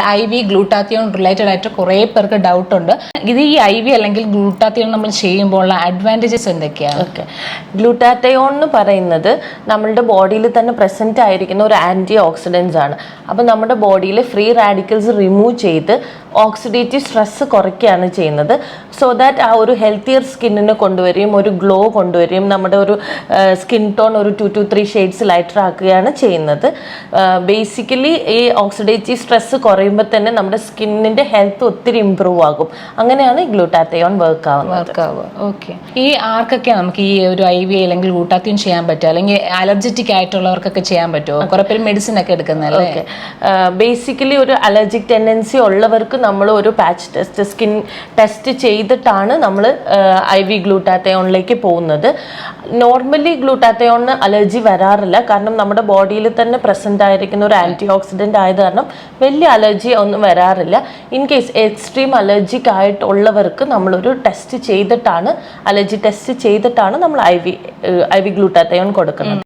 I V glutathione related ആയിട്ട് കുറേ പേർക്ക് ഡൗട്ട് ഉണ്ട്. ഇത് ഈ ഐ വി അല്ലെങ്കിൽ ഗ്ലൂട്ടാത്തിയോൺ നമ്മൾ ചെയ്യുമ്പോൾ ഉള്ള അഡ്വാന്റേജസ് എന്തൊക്കെയാണ്? ഓക്കെ ഗ്ലൂട്ടാത്തയോൺ എന്ന് പറയുന്നത് നമ്മളുടെ ബോഡിയിൽ തന്നെ പ്രസന്റ് ആയിരിക്കുന്ന ഒരു ആന്റി ഓക്സിഡൻസ് ആണ്. അപ്പോൾ നമ്മുടെ ബോഡിയിൽ ഫ്രീ റാഡിക്കൽസ് റിമൂവ് ചെയ്ത് ഓക്സിഡേറ്റീവ് സ്ട്രെസ് കുറയ്ക്കുകയാണ് ചെയ്യുന്നത്. സോ ദാറ്റ് ആ ഒരു ഹെൽത്തിയർ സ്കിന്നിന് കൊണ്ടുവരികയും ഒരു ഗ്ലോ കൊണ്ടുവരികയും നമ്മുടെ ഒരു സ്കിൻ ടോൺ ഒരു two two three shades lighter ആക്കുകയാണ് ചെയ്യുന്നത്. ബേസിക്കലി ഈ ഓക്സിഡേറ്റീവ് സ്ട്രെസ് കുറയുമ്പോൾ തന്നെ നമ്മുടെ സ്കിന്നിന്റെ ഹെൽത്ത് ഒത്തിരി ഇമ്പ്രൂവ് ആകും. അങ്ങനെയാണ് ഈ ഗ്ലൂട്ടാത്തയോൺ വർക്ക് ആവുന്നത്. വർക്ക് ആവുക. ഓക്കെ ഈ ആർക്കൊക്കെയാണ് നമുക്ക് ഈ ഒരു ഐ വി അല്ലെങ്കിൽ ഗ്ലൂട്ടാത്തിയോൺ ചെയ്യാൻ പറ്റുക അല്ലെങ്കിൽ അലർജറ്റിക് ആയിട്ടുള്ളവർക്കൊക്കെ ചെയ്യാൻ പറ്റുമോ? കുറെ പേര് മെഡിസിൻ ഒക്കെ എടുക്കുന്നല്ലേ ഓക്കെ ബേസിക്കലി ഒരു അലർജിക് ടെൻഡൻസി ഉള്ളവർക്ക് നമ്മൾ ഒരു പാച്ച് ടെസ്റ്റ് സ്കിൻ ടെസ്റ്റ് ചെയ്തിട്ടാണ് നമ്മൾ ഐ വി ഗ്ലൂട്ടാത്തയോണിലേക്ക് പോകുന്നത്. നോർമലി ഗ്ലൂട്ടാത്തയോണിന് അലർജി വരാറില്ല. കാരണം നമ്മുടെ ബോഡിയിൽ തന്നെ പ്രസന്റ് ആയിരിക്കുന്ന ഒരു ആന്റി ഓക്സിഡന്റ് ആയത് കാരണം വലിയ അലർജി ഒന്നും വരാറില്ല. ഇൻ കേസ് എക്സ്ട്രീം അലർജിക് ആയിട്ടുള്ളവർക്ക് നമ്മളൊരു ടെസ്റ്റ് ചെയ്തിട്ടാണ് അലർജി ടെസ്റ്റ് ചെയ്തിട്ടാണ് നമ്മൾ I V I V glutathione കൊടുക്കുന്നത്.